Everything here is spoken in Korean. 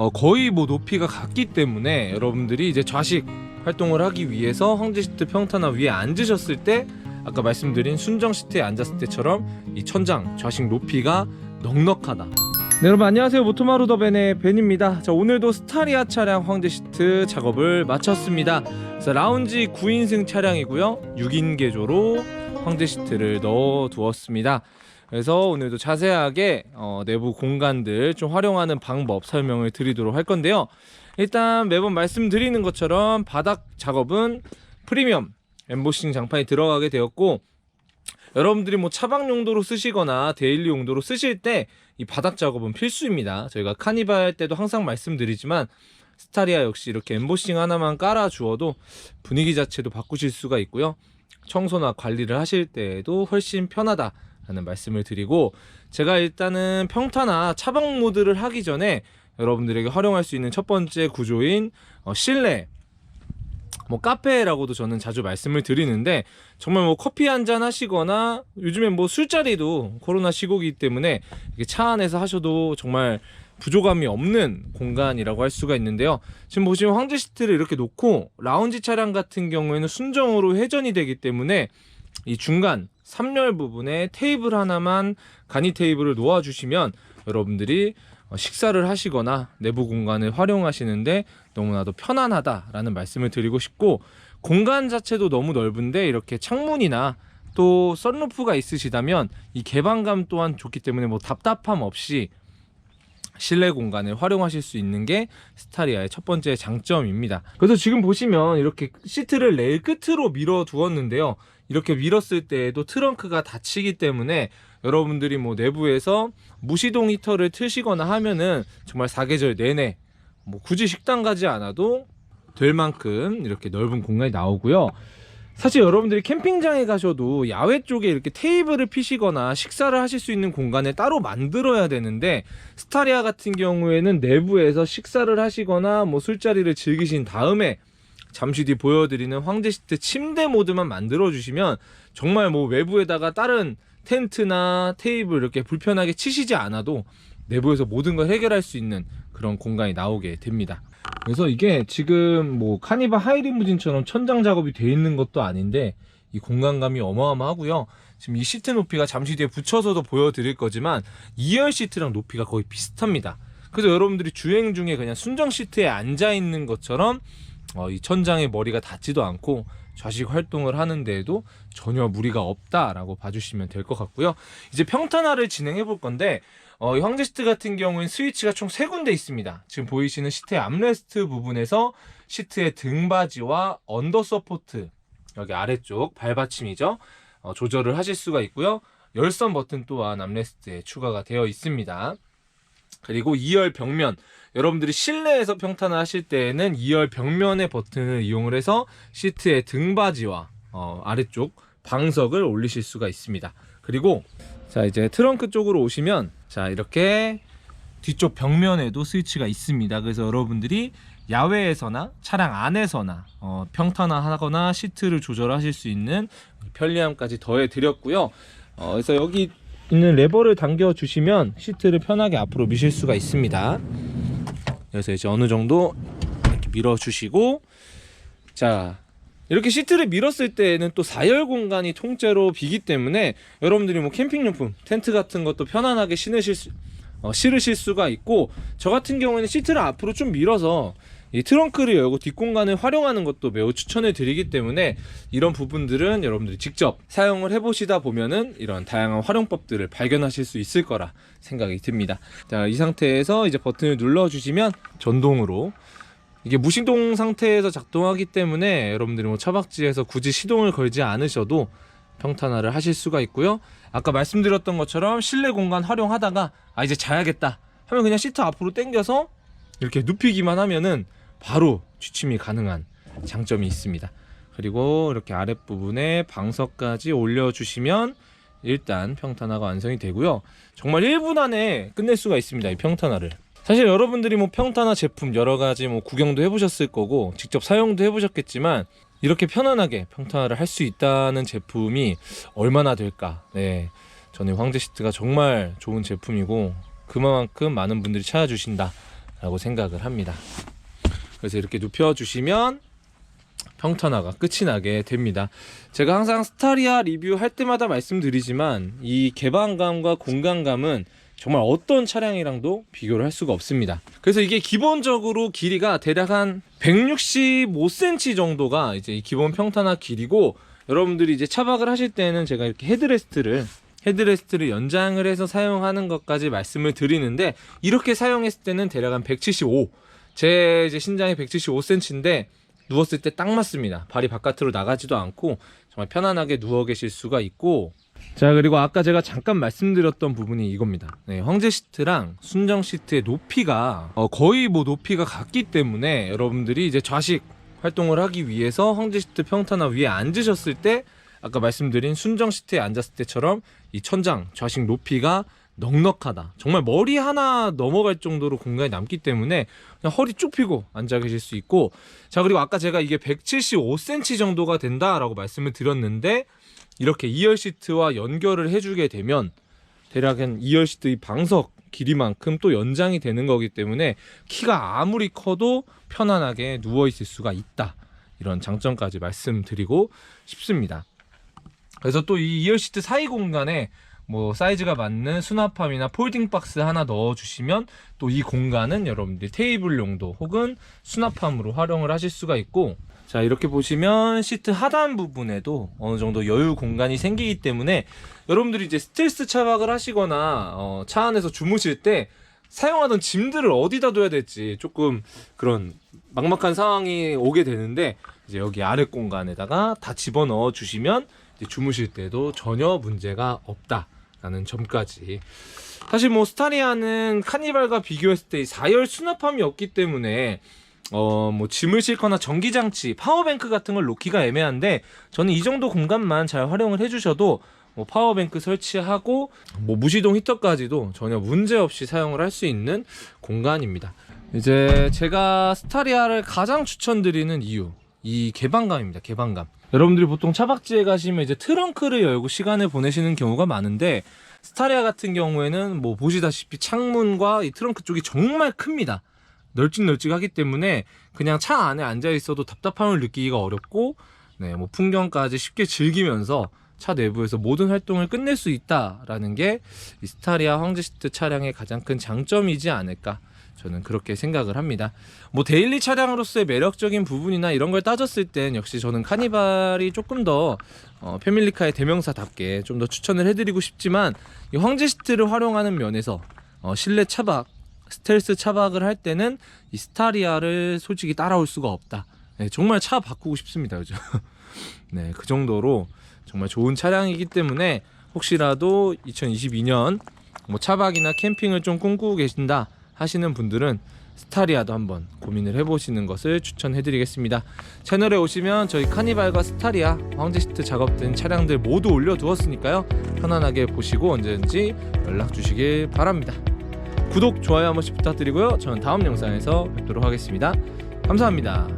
어, 거의 뭐 높이가 같기 때문에 여러분들이 이제 좌식 활동을 하기 위해서 황제 시트 평탄화 위에 앉으셨을 때 아까 말씀드린 순정 시트에 앉았을 때처럼 이 천장 좌식 높이가 넉넉하다. 네, 여러분 안녕하세요 모토마루 더벤의 벤입니다. 자 오늘도 스타리아 차량 황제 시트 작업을 마쳤습니다. 자 라운지 9인승 차량이고요. 6인 개조로 황제 시트를 넣어 두었습니다. 그래서 오늘도 자세하게 어, 내부 공간들 좀 활용하는 방법 설명을 드리도록 할 건데요. 일단 매번 말씀드리는 것처럼 바닥 작업은 프리미엄 엠보싱 장판이 들어가게 되었고 여러분들이 뭐 차박 용도로 쓰시거나 데일리 용도로 쓰실 때 이 바닥 작업은 필수입니다. 저희가 카니발 할 때도 항상 말씀드리지만 스타리아 역시 이렇게 엠보싱 하나만 깔아 주어도 분위기 자체도 바꾸실 수가 있고요. 청소나 관리를 하실 때에도 훨씬 편하다 라는 말씀을 드리고 제가 일단은 평타나 차박 모드를 하기 전에 여러분들에게 활용할 수 있는 첫 번째 구조인 어, 실내 뭐 카페라고도 저는 자주 말씀을 드리는데 정말 뭐 커피 한 잔 하시거나 요즘엔 뭐 술자리도 코로나 시국이기 때문에 차 안에서 하셔도 정말 부족함이 없는 공간이라고 할 수가 있는데요. 지금 보시면 황제 시트를 이렇게 놓고 라운지 차량 같은 경우에는 순정으로 회전이 되기 때문에 이 중간 3열 부분에 테이블 하나만 간이 테이블을 놓아 주시면 여러분들이 어, 식사를 하시거나 내부 공간을 활용하시는데 너무나도 편안하다라는 말씀을 드리고 싶고 공간 자체도 너무 넓은데 이렇게 창문이나 또 썬루프가 있으시다면 이 개방감 또한 좋기 때문에 뭐 답답함 없이 실내 공간을 활용하실 수 있는 게 스타리아의 첫 번째 장점입니다. 그래서 지금 보시면 이렇게 시트를 레일 끝으로 밀어 두었는데요. 이렇게 밀었을 때에도 트렁크가 닫히기 때문에 여러분들이 뭐 내부에서 무시동 히터를 트시거나 하면은 정말 사계절 내내 뭐 굳이 식당 가지 않아도 될 만큼 이렇게 넓은 공간이 나오고요. 사실 여러분들이 캠핑장에 가셔도 야외 쪽에 이렇게 테이블을 피시거나 식사를 하실 수 있는 공간을 따로 만들어야 되는데 스타리아 같은 경우에는 내부에서 식사를 하시거나 뭐 술자리를 즐기신 다음에 잠시 뒤 보여드리는 황제 시트 침대 모드만 만들어 주시면 정말 뭐 외부에다가 다른 텐트나 테이블 이렇게 불편하게 치시지 않아도 내부에서 모든 걸 해결할 수 있는 그런 공간이 나오게 됩니다. 그래서 이게 지금 뭐 카니발 하이리무진처럼 천장 작업이 돼 있는 것도 아닌데 이 공간감이 어마어마하고요. 지금 이 시트 높이가 잠시 뒤에 붙여서도 보여드릴 거지만 2열 시트랑 높이가 거의 비슷합니다. 그래서 여러분들이 주행 중에 그냥 순정 시트에 앉아 있는 것처럼 어, 이 천장에 머리가 닿지도 않고 좌식 활동을 하는데에도 전혀 무리가 없다라고 봐주시면 될 것 같고요. 이제 평탄화를 진행해 볼 건데 어, 이 황제 시트 같은 경우는 스위치가 총 세 군데 있습니다. 지금 보이시는 시트의 암레스트 부분에서 시트의 등받이와 언더 서포트 여기 아래쪽 발받침이죠. 어, 조절을 하실 수가 있고요. 열선 버튼 또한 암레스트에 추가가 되어 있습니다. 그리고 2열 벽면 여러분들이 실내에서 평탄을 하실 때에는 2열 벽면의 버튼을 이용을 해서 시트의 등받이와 어, 아래쪽 방석을 올리실 수가 있습니다. 그리고 자 이제 트렁크 쪽으로 오시면 자 이렇게 뒤쪽 벽면에도 스위치가 있습니다. 그래서 여러분들이 야외에서나 차량 안에서나 어, 평탄화 하거나 시트를 조절하실 수 있는 편리함까지 더해 드렸고요. 어, 그래서 여기 있는 레버를 당겨 주시면 시트를 편하게 앞으로 미실 수가 있습니다. 그래서 이제 어느 정도 이렇게 밀어 주시고 자 이렇게 시트를 밀었을 때에는 또 4열 공간이 통째로 비기 때문에 여러분들이 뭐 캠핑용품 텐트 같은 것도 편안하게 신으실 수, 어, 실으실 수가 있고 저 같은 경우에는 시트를 앞으로 좀 밀어서 이 트렁크를 열고 뒷공간을 활용하는 것도 매우 추천해 드리기 때문에 이런 부분들은 여러분들이 직접 사용을 해보시다 보면은 이런 다양한 활용법들을 발견하실 수 있을 거라 생각이 듭니다. 자, 이 상태에서 이제 버튼을 눌러 주시면 전동으로 이게 무시동 상태에서 작동하기 때문에 여러분들이 뭐 차박지에서 굳이 시동을 걸지 않으셔도 평탄화를 하실 수가 있고요. 아까 말씀드렸던 것처럼 실내 공간 활용하다가 아 이제 자야겠다 하면 그냥 시트 앞으로 당겨서 이렇게 눕히기만 하면은 바로 취침이 가능한 장점이 있습니다. 그리고 이렇게 아랫부분에 방석까지 올려주시면 일단 평탄화가 완성이 되고요. 정말 1분 안에 끝낼 수가 있습니다. 이 평탄화를. 사실 여러분들이 뭐 평탄화 제품 여러 가지 뭐 구경도 해보셨을 거고 직접 사용도 해보셨겠지만 이렇게 편안하게 평탄화를 할 수 있다는 제품이 얼마나 될까. 네. 저는 황제 시트가 정말 좋은 제품이고 그만큼 많은 분들이 찾아주신다. 있다라고 생각을 합니다. 그래서 이렇게 눕혀주시면 평탄화가 끝이 나게 됩니다. 제가 항상 스타리아 리뷰할 때마다 말씀드리지만 이 개방감과 공간감은 정말 어떤 차량이랑도 비교를 할 수가 없습니다. 그래서 이게 기본적으로 길이가 대략 한 165cm 정도가 이제 이 기본 평탄화 길이고 여러분들이 이제 차박을 하실 때는 제가 이렇게 헤드레스트를 헤드레스트를 연장을 해서 사용하는 것까지 말씀을 드리는데 이렇게 사용했을 때는 대략 한 175. 제 이제 신장이 175cm인데 누웠을 때 딱 맞습니다. 발이 바깥으로 나가지도 않고 정말 편안하게 누워 계실 수가 있고 자 그리고 아까 제가 잠깐 말씀드렸던 부분이 이겁니다. 네, 황제 시트랑 순정 시트의 높이가 어, 거의 뭐 높이가 같기 때문에 여러분들이 이제 좌식 활동을 하기 위해서 황제 시트 평탄화 위에 앉으셨을 때 아까 말씀드린 순정 시트에 앉았을 때처럼 이 천장 좌식 높이가 넉넉하다. 정말 머리 하나 넘어갈 정도로 공간이 남기 때문에 그냥 허리 쭉 펴고 앉아 계실 수 있고 자 그리고 아까 제가 이게 175cm 정도가 된다라고 말씀을 드렸는데 이렇게 2열 시트와 연결을 해주게 되면 대략 한 2열 시트 이 방석 길이만큼 또 연장이 되는 거기 때문에 키가 아무리 커도 편안하게 누워 있을 수가 있다 이런 장점까지 말씀드리고 싶습니다. 그래서 또 이 2열 시트 사이 공간에 뭐 사이즈가 맞는 수납함이나 폴딩 박스 하나 넣어 주시면 또 이 공간은 여러분들이 테이블 용도 혹은 수납함으로 활용을 하실 수가 있고 자 이렇게 보시면 시트 하단 부분에도 어느 정도 여유 공간이 생기기 때문에 여러분들이 이제 스트레스 차박을 하시거나 어, 차 안에서 주무실 때 사용하던 짐들을 어디다 둬야 될지 조금 그런 막막한 상황이 오게 되는데 이제 여기 아래 공간에다가 다 집어 넣어 주시면 주무실 때도 전혀 문제가 없다라는 점까지. 사실 뭐 스타리아는 카니발과 비교했을 때 4열 수납함이 없기 때문에 어 뭐 짐을 싣거나 전기 장치, 파워뱅크 같은 걸 놓기가 애매한데 저는 이 정도 공간만 잘 활용을 해주셔도 뭐 파워뱅크 설치하고 뭐 무시동 히터까지도 전혀 문제 없이 사용을 할 수 있는 공간입니다. 이제 제가 스타리아를 가장 추천드리는 이유 이 개방감입니다. 개방감. 여러분들이 보통 차박지에 가시면 이제 트렁크를 열고 시간을 보내시는 경우가 많은데 스타리아 같은 경우에는 뭐 보시다시피 창문과 이 트렁크 쪽이 정말 큽니다. 널찍널찍하기 때문에 그냥 차 안에 앉아 있어도 답답함을 느끼기가 어렵고 네, 뭐 풍경까지 쉽게 즐기면서 차 내부에서 모든 활동을 끝낼 수 있다라는 게 이 스타리아 황제시트 차량의 가장 큰 장점이지 않을까 저는 그렇게 생각을 합니다. 뭐 데일리 차량으로서의 매력적인 부분이나 이런 걸 따졌을 땐 역시 저는 카니발이 조금 더 어, 패밀리카의 대명사답게 좀 더 추천을 해드리고 싶지만 이 황제 시트를 활용하는 면에서 어, 실내 차박 스텔스 차박을 할 때는 이 스타리아를 솔직히 따라올 수가 없다. 네, 정말 차 바꾸고 싶습니다, 그죠? 네, 그 정도로 정말 좋은 차량이기 때문에 혹시라도 2022년 뭐 차박이나 캠핑을 좀 꿈꾸고 계신다 하시는 분들은 스타리아도 한번 고민을 해보시는 것을 추천해드리겠습니다. 채널에 오시면 저희 카니발과 스타리아, 황제 시트 작업된 차량들 모두 올려두었으니까요. 편안하게 보시고 언제든지 연락 주시길 바랍니다. 구독, 좋아요 한 번씩 부탁드리고요. 저는 다음 영상에서 뵙도록 하겠습니다. 감사합니다.